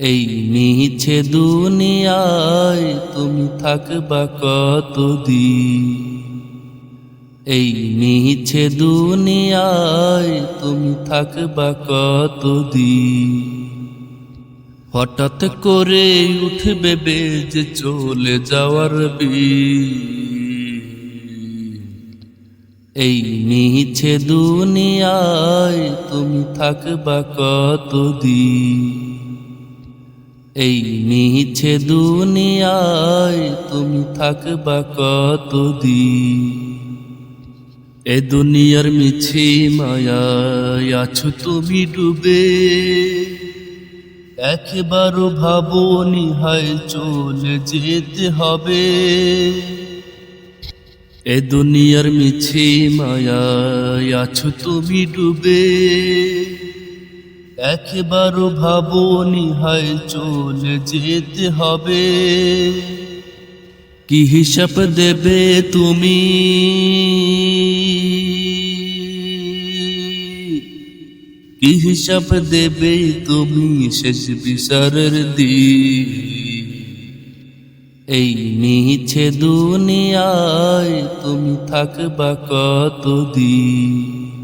এই মিছে দুনিয়ায় তুমি থাকবা কতদিন? এই মিছে দুনিয়ায় তুমি থাকবা কতদিন? হঠাৎ করে উঠবে বেজে চলে যাওয়ার বি এই মিছে দুনিয়ায় তুমি থাকবা কতদিন? এই মিছে দুনিয়ায় তুমি থাকবা কতদিন? এ দুনিয়ার মিছি মায়ায় আছো তুমি ডুবে। একবারও ভাবনি হায় চলে যেতে হবে। এ দুনিয়ার মিছি মায়ায় আছো তুমি ডুবে। একবারও ভাবনি হায় চলে যেতে হবে। কি হিসাব দেবে তুমি? কি হিসাব দেবে তুমি শেষ বিচারের দিন? এই মিছে দুনিয়ায় তুমি থাকবা কত কতদিন?